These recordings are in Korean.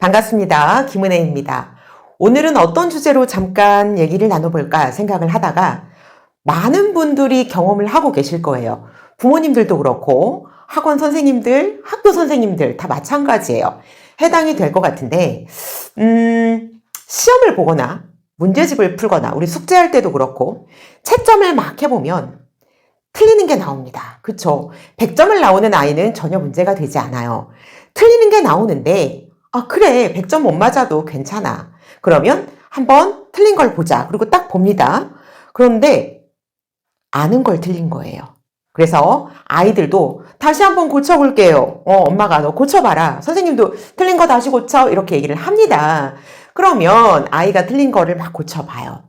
반갑습니다. 김은혜입니다. 오늘은 어떤 주제로 잠깐 얘기를 나눠볼까 생각을 하다가 많은 분들이 경험을 하고 계실 거예요. 부모님들도 그렇고 학원 선생님들, 학교 선생님들 다 마찬가지예요. 해당이 될 것 같은데, 음, 시험을 보거나 문제집을 풀거나 우리 숙제할 때도 그렇고 채점을 막 해보면 틀리는 게 나옵니다. 그쵸? 100점을 나오는 아이는 전혀 문제가 되지 않아요. 틀리는 게 나오는데, 아, 그래. 100점 못 맞아도 괜찮아. 그러면 한번 틀린 걸 보자. 그리고 딱 봅니다. 그런데 아는 걸 틀린 거예요. 그래서 아이들도 다시 한번 고쳐볼게요. 어, 엄마가 너 고쳐봐라. 선생님도 틀린 거 다시 고쳐. 이렇게 얘기를 합니다. 그러면 아이가 틀린 거를 막 고쳐봐요.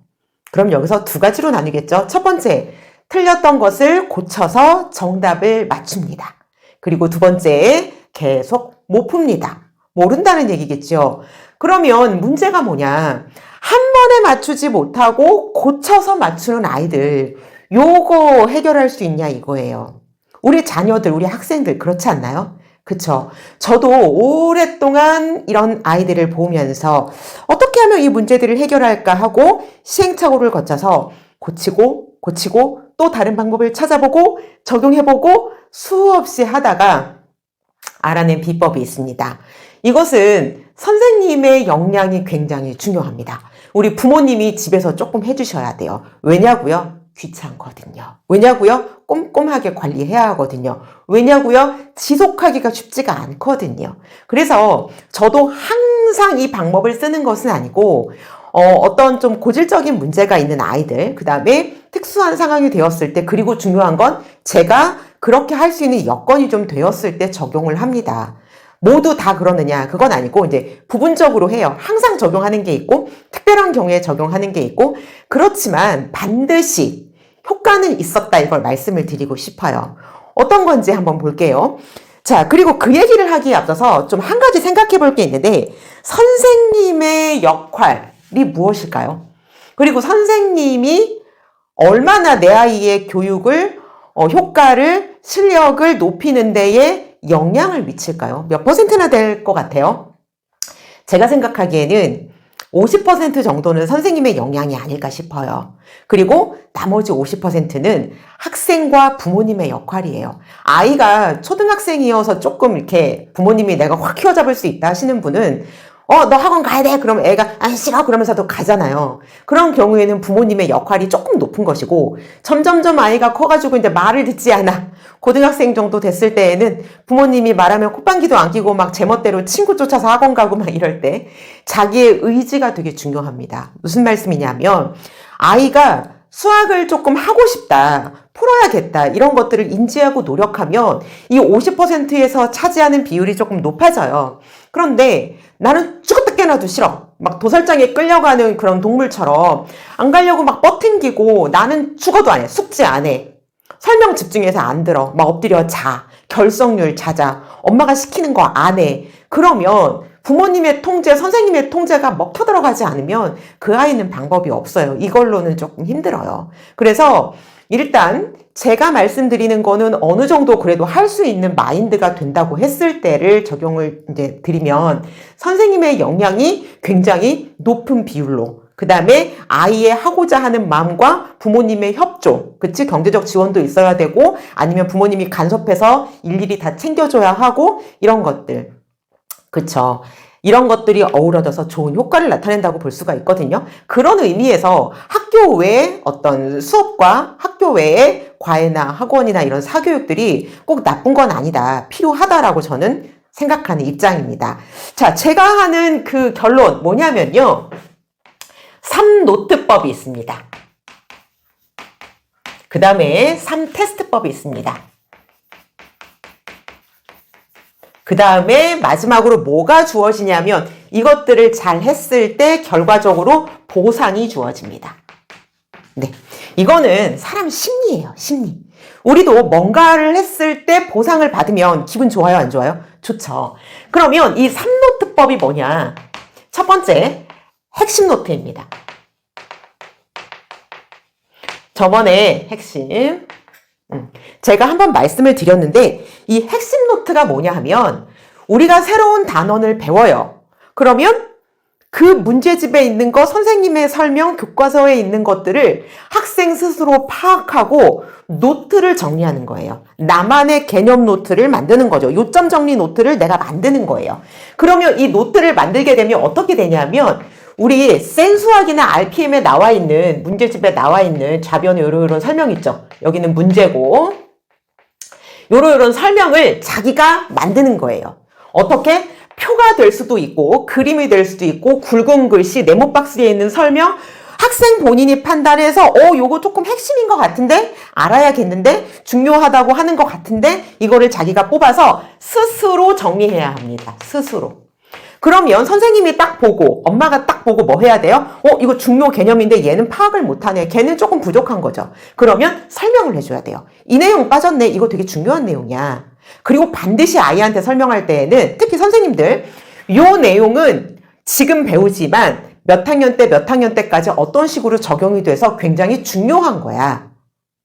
그럼 여기서 두 가지로 나누겠죠. 첫 번째, 틀렸던 것을 고쳐서 정답을 맞춥니다. 그리고 두 번째, 계속 못 풉니다. 모른다는 얘기겠죠. 그러면 문제가 뭐냐. 한 번에 맞추지 못하고 고쳐서 맞추는 아이들, 요거 해결할 수 있냐 이거예요. 우리 자녀들, 우리 학생들 그렇지 않나요? 그쵸. 저도 오랫동안 이런 아이들을 보면서 어떻게 하면 이 문제들을 해결할까 하고 시행착오를 거쳐서 고치고, 고치고, 또 다른 방법을 찾아보고, 적용해보고, 수없이 하다가 알아낸 비법이 있습니다. 이것은 선생님의 역량이 굉장히 중요합니다. 우리 부모님이 집에서 조금 해주셔야 돼요. 왜냐고요? 귀찮거든요. 왜냐고요? 꼼꼼하게 관리해야 하거든요. 왜냐고요? 지속하기가 쉽지가 않거든요. 그래서 저도 항상 이 방법을 쓰는 것은 아니고 어, 떤좀 고질적인 문제가 있는 아이들, 그 다음에 특수한 상황이 되었을 때, 그리고 중요한 건 제가 그렇게 할 수 있는 여건이 좀 되었을 때 적용을 합니다. 모두 다 그러느냐? 그건 아니고, 이제 부분적으로 해요. 항상 적용하는 게 있고, 특별한 경우에 적용하는 게 있고, 그렇지만 반드시 효과는 있었다. 이걸 말씀을 드리고 싶어요. 어떤 건지 한번 볼게요. 자, 그리고 그 얘기를 하기에 앞서서 좀 한 가지 생각해 볼 게 있는데, 선생님의 역할이 무엇일까요? 그리고 선생님이 얼마나 내 아이의 교육을, 어, 효과를, 실력을 높이는 데에 영향을 미칠까요? 몇 퍼센트나 될 것 같아요? 제가 생각하기에는 50% 정도는 선생님의 영향이 아닐까 싶어요. 그리고 나머지 50%는 학생과 부모님의 역할이에요. 아이가 초등학생이어서 조금 이렇게 부모님이 내가 확 휘어잡을 수 있다 하시는 분은 어, 너 학원 가야 돼. 그럼 애가 안 싫어. 그러면서도 가잖아요. 그런 경우에는 부모님의 역할이 조금 높은 것이고 점점점 아이가 커가지고 이제 말을 듣지 않아. 고등학생 정도 됐을 때에는 부모님이 말하면 콧방귀도 안 끼고 막 제멋대로 친구 쫓아서 학원 가고 막 이럴 때 자기의 의지가 되게 중요합니다. 무슨 말씀이냐면 아이가 수학을 조금 하고 싶다, 풀어야겠다, 이런 것들을 인지하고 노력하면 이 50%에서 차지하는 비율이 조금 높아져요. 그런데 나는 죽었다 깨나도 싫어. 막 도살장에 끌려가는 그런 동물처럼 안 가려고 막 뻗팅기고 나는 죽어도 안 해. 숙제 안 해. 설명 집중해서 안 들어. 막 엎드려 자. 결석률 자자. 엄마가 시키는 거 안 해. 그러면 부모님의 통제, 선생님의 통제가 먹혀 들어가지 않으면 그 아이는 방법이 없어요. 이걸로는 조금 힘들어요. 그래서 일단 제가 말씀드리는 거는 어느 정도 그래도 할 수 있는 마인드가 된다고 했을 때를 적용을 이제 드리면 선생님의 역량이 굉장히 높은 비율로 그 다음에 아이의 하고자 하는 마음과 부모님의 협조, 그치? 경제적 지원도 있어야 되고, 아니면 부모님이 간섭해서 일일이 다 챙겨줘야 하고, 이런 것들. 그쵸? 이런 것들이 어우러져서 좋은 효과를 나타낸다고 볼 수가 있거든요. 그런 의미에서 학 교 외에 어떤 수업과 학교 외에 과외나 학원이나 이런 사교육들이 꼭 나쁜 건 아니다. 필요하다라고 저는 생각하는 입장입니다. 자, 제가 하는 그 결론 뭐냐면요. 3노트법이 있습니다. 그 다음에 3테스트법이 있습니다. 그 다음에 마지막으로 뭐가 주어지냐면 이것들을 잘 했을 때 결과적으로 보상이 주어집니다. 네. 이거는 사람 심리예요, 심리. 우리도 뭔가를 했을 때 보상을 받으면 기분 좋아요, 안 좋아요? 좋죠. 그러면 이 3노트법이 뭐냐? 첫 번째, 핵심 노트입니다. 저번에 핵심, 음, 제가 한번 말씀을 드렸는데 이 핵심 노트가 뭐냐 하면 우리가 새로운 단원을 배워요. 그러면 그 문제집에 있는 거 선생님의 설명 교과서에 있는 것들을 학생 스스로 파악하고 노트를 정리하는 거예요. 나만의 개념 노트를 만드는 거죠. 요점 정리 노트를 내가 만드는 거예요. 그러면 이 노트를 만들게 되면 어떻게 되냐면 우리 센수학이나 RPM에 나와 있는 문제집에 나와 있는 좌변에 이런 이런 설명 있죠. 여기는 문제고 요런 요런 설명을 자기가 만드는 거예요. 어떻게? 표가 될 수도 있고 그림이 될 수도 있고 굵은 글씨 네모 박스에 있는 설명 학생 본인이 판단해서 어 요거 조금 핵심인 것 같은데 알아야겠는데 중요하다고 하는 것 같은데 이거를 자기가 뽑아서 스스로 정리해야 합니다. 스스로. 그러면 선생님이 딱 보고 엄마가 딱 보고 뭐 해야 돼요? 어 이거 중요 개념인데 얘는 파악을 못하네. 걔는 조금 부족한 거죠. 그러면 설명을 해줘야 돼요. 이 내용 빠졌네. 이거 되게 중요한 내용이야. 그리고 반드시 아이한테 설명할 때에는 특히 선생님들 요 내용은 지금 배우지만 몇 학년 때 몇 학년 때까지 어떤 식으로 적용이 돼서 굉장히 중요한 거야.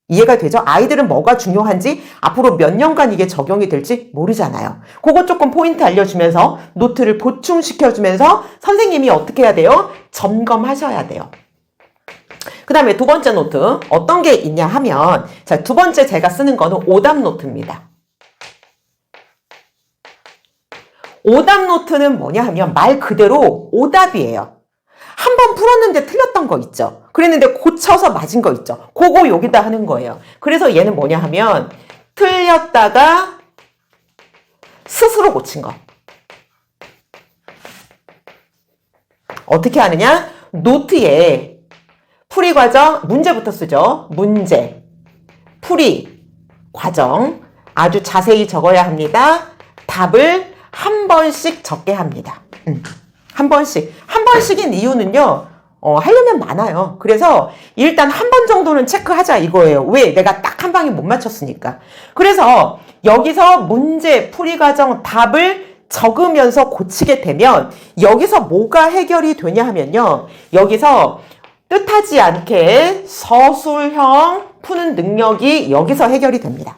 이해가 되죠? 아이들은 뭐가 중요한지 앞으로 몇 년간 이게 적용이 될지 모르잖아요. 그거 조금 포인트 알려주면서 노트를 보충시켜주면서 선생님이 어떻게 해야 돼요? 점검하셔야 돼요. 그 다음에 두 번째 노트 어떤 게 있냐 하면 자, 두 번째 제가 쓰는 거는 오답 노트입니다. 오답 노트는 뭐냐 하면 말 그대로 오답이에요. 한 번 풀었는데 틀렸던 거 있죠. 그랬는데 고쳐서 맞은 거 있죠. 그거 여기다 하는 거예요. 그래서 얘는 뭐냐 하면 틀렸다가 스스로 고친 거. 어떻게 하느냐? 노트에 풀이 과정 문제부터 쓰죠. 문제, 풀이 과정 아주 자세히 적어야 합니다. 답을 한 번씩 적게 합니다. 음, 한 번씩. 한 번씩인 이유는요, 어, 하려면 많아요. 그래서 일단 한 번 정도는 체크하자 이거예요. 왜? 내가 딱 한 방에 못 맞췄으니까. 그래서 여기서 문제, 풀이 과정, 답을 적으면서 고치게 되면 여기서 뭐가 해결이 되냐 하면요. 여기서 뜻하지 않게 서술형 푸는 능력이 여기서 해결이 됩니다.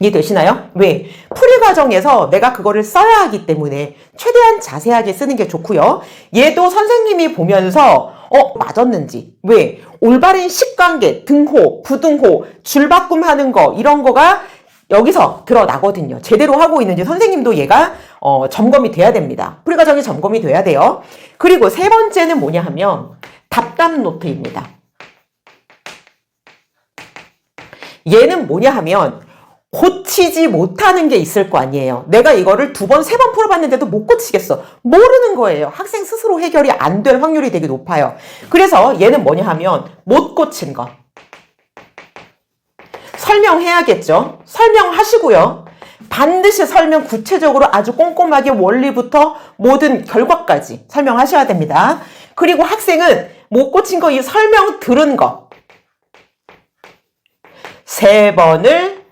이해되시나요? 왜? 풀이 과정에서 내가 그거를 써야 하기 때문에 최대한 자세하게 쓰는 게 좋고요. 얘도 선생님이 보면서 어 맞았는지 왜 올바른 식관계 등호 부등호 줄바꿈 하는 거 이런 거가 여기서 드러나거든요. 제대로 하고 있는지 선생님도 얘가 어, 점검이 돼야 됩니다. 풀이 과정이 점검이 돼야 돼요. 그리고 세 번째는 뭐냐 하면 답답 노트입니다. 얘는 뭐냐 하면 고치지 못하는 게 있을 거 아니에요. 내가 이거를 두 번, 세 번 풀어봤는데도 못 고치겠어. 모르는 거예요. 학생 스스로 해결이 안 될 확률이 되게 높아요. 그래서 얘는 뭐냐 하면 못 고친 거. 설명해야겠죠. 설명하시고요. 반드시 설명 구체적으로 아주 꼼꼼하게 원리부터 모든 결과까지 설명하셔야 됩니다. 그리고 학생은 못 고친 거 이 설명 들은 거. 세 번을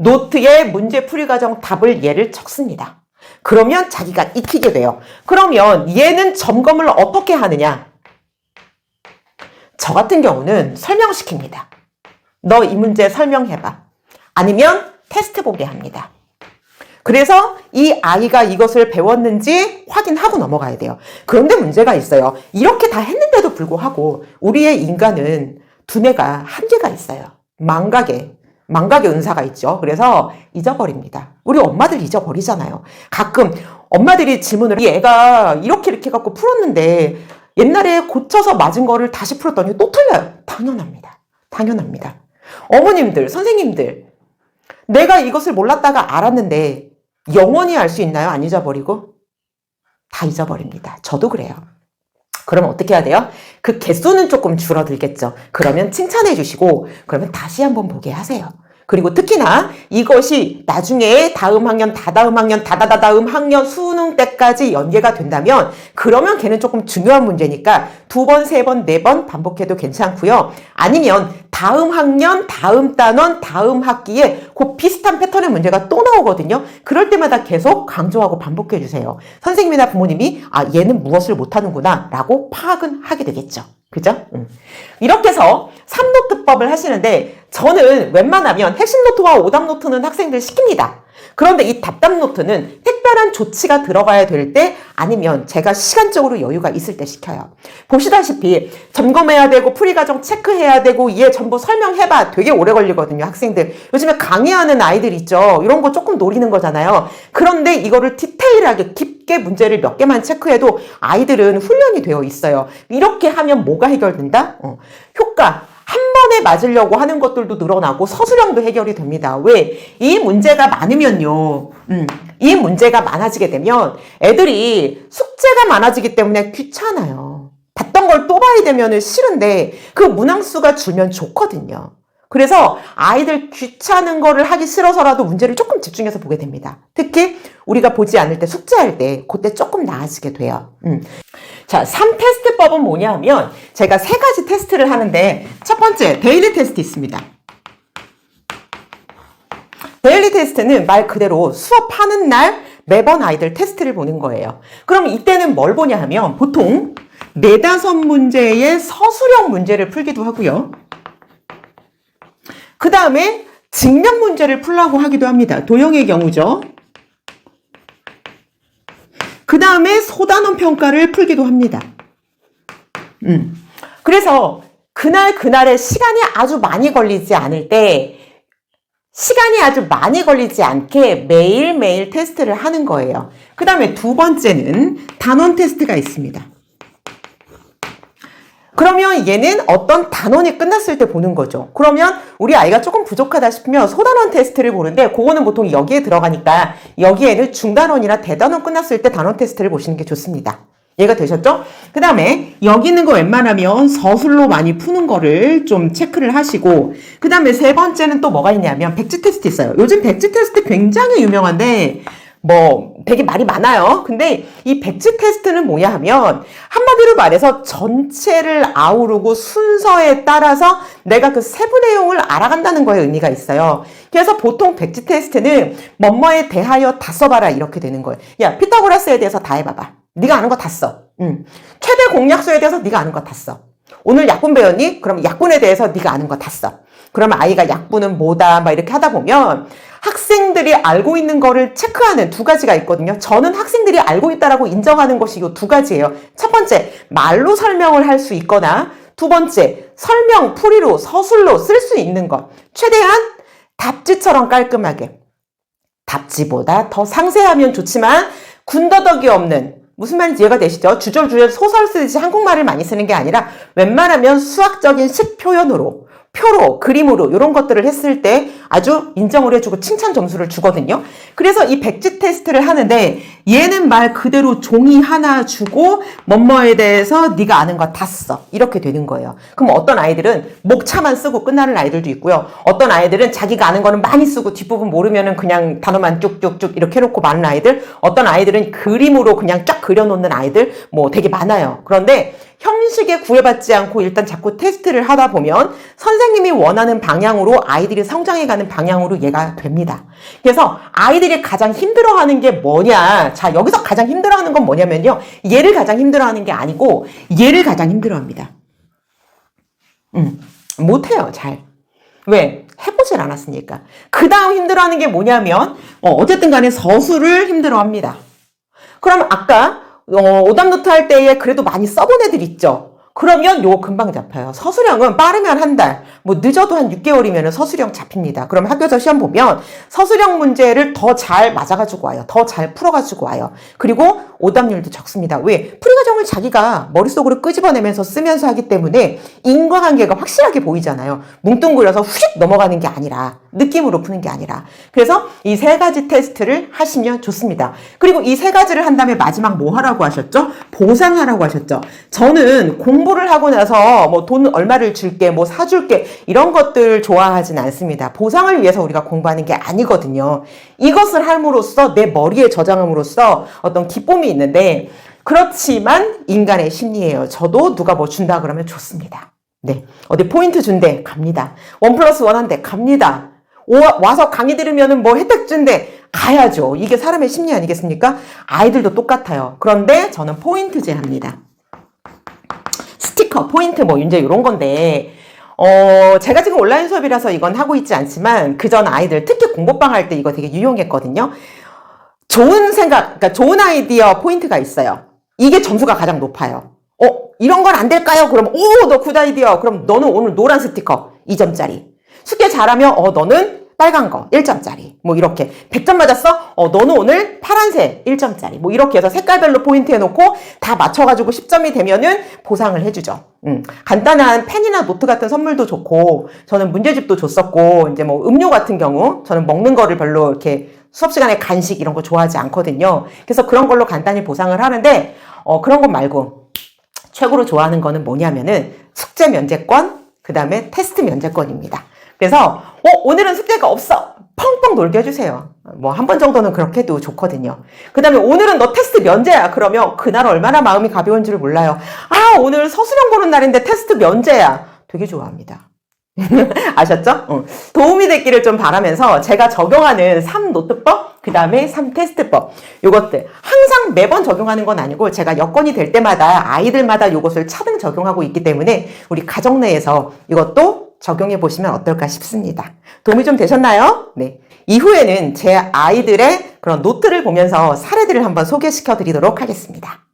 노트에 문제 풀이 과정 답을 얘를 적습니다. 그러면 자기가 익히게 돼요. 그러면 얘는 점검을 어떻게 하느냐? 저 같은 경우는 설명시킵니다. 너 이 문제 설명해봐. 아니면 테스트 보게 합니다. 그래서 이 아이가 이것을 배웠는지 확인하고 넘어가야 돼요. 그런데 문제가 있어요. 이렇게 다 했는데도 불구하고 우리의 인간은 두뇌가 한계가 있어요. 망각에 망각의 은사가 있죠. 그래서 잊어버립니다. 우리 엄마들 잊어버리잖아요. 가끔 엄마들이 질문을 이 애가 이렇게 이렇게 갖고 풀었는데 옛날에 고쳐서 맞은 거를 다시 풀었더니 또 틀려요. 당연합니다. 당연합니다. 어머님들, 선생님들, 내가 이것을 몰랐다가 알았는데 영원히 알 수 있나요? 안 잊어버리고? 다 잊어버립니다. 저도 그래요. 그러면 어떻게 해야 돼요? 그 개수는 조금 줄어들겠죠. 그러면 칭찬해 주시고, 그러면 다시 한번 보게 하세요. 그리고 특히나 이것이 나중에 다음 학년, 다다음 학년, 다다다다음 학년 수능 때까지 연계가 된다면 그러면 걔는 조금 중요한 문제니까 두 번, 세 번, 네 번 반복해도 괜찮고요. 아니면 다음 학년, 다음 단원, 다음 학기에 그 비슷한 패턴의 문제가 또 나오거든요. 그럴 때마다 계속 강조하고 반복해 주세요. 선생님이나 부모님이 아 얘는 무엇을 못하는구나 라고 파악은 하게 되겠죠. 그죠? 음. 이렇게 해서 3노트법을 하시는데 저는 웬만하면 핵심 노트와 오답 노트는 학생들 시킵니다. 그런데 이 답답 노트는 특별한 조치가 들어가야 될 때 아니면 제가 시간적으로 여유가 있을 때 시켜요. 보시다시피 점검해야 되고 풀이과정 체크해야 되고 얘 전부 설명해봐 되게 오래 걸리거든요 학생들. 요즘에 강의하는 아이들 있죠? 이런 거 조금 노리는 거잖아요. 그런데 이거를 디테일하게 깊게 문제를 몇 개만 체크해도 아이들은 훈련이 되어 있어요. 이렇게 하면 뭐가 해결된다? 어, 효과 한 번에 맞으려고 하는 것들도 늘어나고 서술형도 해결이 됩니다. 왜? 이 문제가 많으면요. 음, 이 문제가 많아지게 되면 애들이 숙제가 많아지기 때문에 귀찮아요. 봤던 걸 또 봐야 되면 싫은데 그 문항수가 줄면 좋거든요. 그래서 아이들 귀찮은 거를 하기 싫어서라도 문제를 조금 집중해서 보게 됩니다. 특히 우리가 보지 않을 때 숙제할 때 그때 조금 나아지게 돼요. 음. 자, 3테스트법은 뭐냐 하면 제가 세 가지 테스트를 하는데 첫 번째 데일리 테스트 있습니다. 데일리 테스트는 말 그대로 수업하는 날 매번 아이들 테스트를 보는 거예요. 그럼 이때는 뭘 보냐 하면 보통 네다섯 문제의 서술형 문제를 풀기도 하고요. 그 다음에 증명 문제를 풀라고 하기도 합니다. 도형의 경우죠. 그 다음에 소단원 평가를 풀기도 합니다. 음. 그래서 그날 그날의 시간이 아주 많이 걸리지 않을 때 시간이 아주 많이 걸리지 않게 매일매일 테스트를 하는 거예요. 그 다음에 두 번째는 단원 테스트가 있습니다. 그러면 얘는 어떤 단원이 끝났을 때 보는 거죠. 그러면 우리 아이가 조금 부족하다 싶으면 소단원 테스트를 보는데 그거는 보통 여기에 들어가니까 여기에는 중단원이나 대단원 끝났을 때 단원 테스트를 보시는 게 좋습니다. 이해가 되셨죠? 그 다음에 여기 있는 거 웬만하면 서술로 많이 푸는 거를 좀 체크를 하시고 그 다음에 세 번째는 또 뭐가 있냐면 백지 테스트 있어요. 요즘 백지 테스트 굉장히 유명한데 뭐 되게 말이 많아요. 근데 이 백지 테스트는 뭐냐 하면 한마디로 말해서 전체를 아우르고 순서에 따라서 내가 그 세부 내용을 알아간다는 거에 의미가 있어요. 그래서 보통 백지 테스트는 뭐뭐에 대하여 다 써봐라 이렇게 되는 거예요. 야 피타고라스에 대해서 다 해봐봐. 네가 아는 거 다 써. 응. 최대 공약수에 대해서 네가 아는 거 다 써. 오늘 약분 배웠니? 그럼 약분에 대해서 네가 아는 거 다 써. 그러면 아이가 약분은 뭐다 막 이렇게 하다 보면 학생들이 알고 있는 거를 체크하는 두 가지가 있거든요. 저는 학생들이 알고 있다라고 인정하는 것이 이 두 가지예요. 첫 번째, 말로 설명을 할 수 있거나 두 번째, 설명, 풀이로, 서술로 쓸 수 있는 것. 최대한 답지처럼 깔끔하게. 답지보다 더 상세하면 좋지만 군더더기 없는 무슨 말인지 이해가 되시죠? 주절주절 소설 쓰듯이 한국말을 많이 쓰는 게 아니라 웬만하면 수학적인 식 표현으로 표로, 그림으로 이런 것들을 했을 때 아주 인정을 해주고 칭찬 점수를 주거든요. 그래서 이 백지 테스트를 하는데 얘는 말 그대로 종이 하나 주고 뭐뭐에 대해서 네가 아는 거 다 써. 이렇게 되는 거예요. 그럼 어떤 아이들은 목차만 쓰고 끝나는 아이들도 있고요. 어떤 아이들은 자기가 아는 거는 많이 쓰고 뒷부분 모르면은 그냥 단어만 쭉쭉쭉 이렇게 해놓고 많은 아이들. 어떤 아이들은 그림으로 그냥 쫙 그려놓는 아이들 뭐 되게 많아요. 그런데 형식에 구애받지 않고 일단 자꾸 테스트를 하다 보면 선생님이 원하는 방향으로 아이들이 성장해가는 방향으로 얘가 됩니다. 그래서 아이들이 가장 힘들어하는 게 뭐냐? 자, 여기서 가장 힘들어하는 건 뭐냐면요. 얘를 가장 힘들어하는 게 아니고 얘를 가장 힘들어합니다. 음, 못해요, 잘. 왜? 해보질 않았으니까. 그 다음 힘들어하는 게 뭐냐면, 어, 어쨌든 간에 서술을 힘들어합니다. 그럼 아까 어, 오답노트 할 때에 그래도 많이 써본 애들 있죠? 그러면 요거 금방 잡혀요. 서술형은 빠르면 한 달, 뭐 늦어도 한 6개월이면 서술형 잡힙니다. 그럼 학교에서 시험 보면 서술형 문제를 더 잘 맞아가지고 와요. 더 잘 풀어가지고 와요. 그리고 오답률도 적습니다. 왜? 풀이과정을 자기가 머릿속으로 끄집어내면서 쓰면서 하기 때문에 인과관계가 확실하게 보이잖아요. 뭉뚱그려서 휙 넘어가는 게 아니라 느낌으로 푸는 게 아니라 그래서 이 세 가지 테스트를 하시면 좋습니다. 그리고 이 세 가지를 한 다음에 마지막 뭐 하라고 하셨죠? 보상하라고 하셨죠. 저는 공부 를 하고 나서 뭐 돈 얼마를 줄게 뭐 사줄게 이런 것들 좋아하진 않습니다. 보상을 위해서 우리가 공부하는 게 아니거든요. 이것을 함으로써 내 머리에 저장함으로써 어떤 기쁨이 있는데 그렇지만 인간의 심리예요. 저도 누가 뭐 준다 그러면 좋습니다. 네. 어디 포인트 준대 갑니다. 원 플러스 원 한대 갑니다. 오, 와서 강의 들으면은 뭐 혜택 준대 가야죠. 이게 사람의 심리 아니겠습니까? 아이들도 똑같아요. 그런데 저는 포인트 제 합니다. 스티커, 포인트 뭐 이제 이런 건데 어, 제가 지금 온라인 수업이라서 이건 하고 있지 않지만 그 전 아이들 특히 공부방 할 때 이거 되게 유용했거든요. 좋은 생각, 그러니까 좋은 아이디어 포인트가 있어요. 이게 점수가 가장 높아요. 어, 이런 건 안 될까요? 그럼, 오, 너 굿 아이디어. 그럼 너는 오늘 노란 스티커 2점짜리. 숙제 잘하면, 어, 너는 빨간 거 1점짜리. 뭐 이렇게. 100점 맞았어? 어, 너는 오늘 파란색 1점짜리. 뭐 이렇게 해서 색깔별로 포인트 해놓고 다 맞춰가지고 10점이 되면은 보상을 해주죠. 음, 간단한 펜이나 노트 같은 선물도 좋고, 저는 문제집도 줬었고, 이제 뭐 음료 같은 경우, 저는 먹는 거를 별로 이렇게 수업 시간에 간식 이런 거 좋아하지 않거든요. 그래서 그런 걸로 간단히 보상을 하는데, 어, 그런 것 말고, 최고로 좋아하는 거는 뭐냐면은 숙제 면제권, 그 다음에 테스트 면제권입니다. 그래서, 어, 오늘은 숙제가 없어! 펑펑 놀게 해주세요. 뭐, 한 번 정도는 그렇게 해도 좋거든요. 그 다음에 오늘은 너 테스트 면제야. 그러면 그날 얼마나 마음이 가벼운 줄을 몰라요. 아, 오늘 서술형 보는 날인데 테스트 면제야. 되게 좋아합니다. 아셨죠? 어. 도움이 됐기를 좀 바라면서 제가 적용하는 3노트법, 그 다음에 3테스트법, 요것들 항상 매번 적용하는 건 아니고 제가 여건이 될 때마다 아이들마다 요것을 차등 적용하고 있기 때문에 우리 가정 내에서 이것도 적용해 보시면 어떨까 싶습니다. 도움이 좀 되셨나요? 네. 이후에는 제 아이들의 그런 노트를 보면서 사례들을 한번 소개시켜 드리도록 하겠습니다.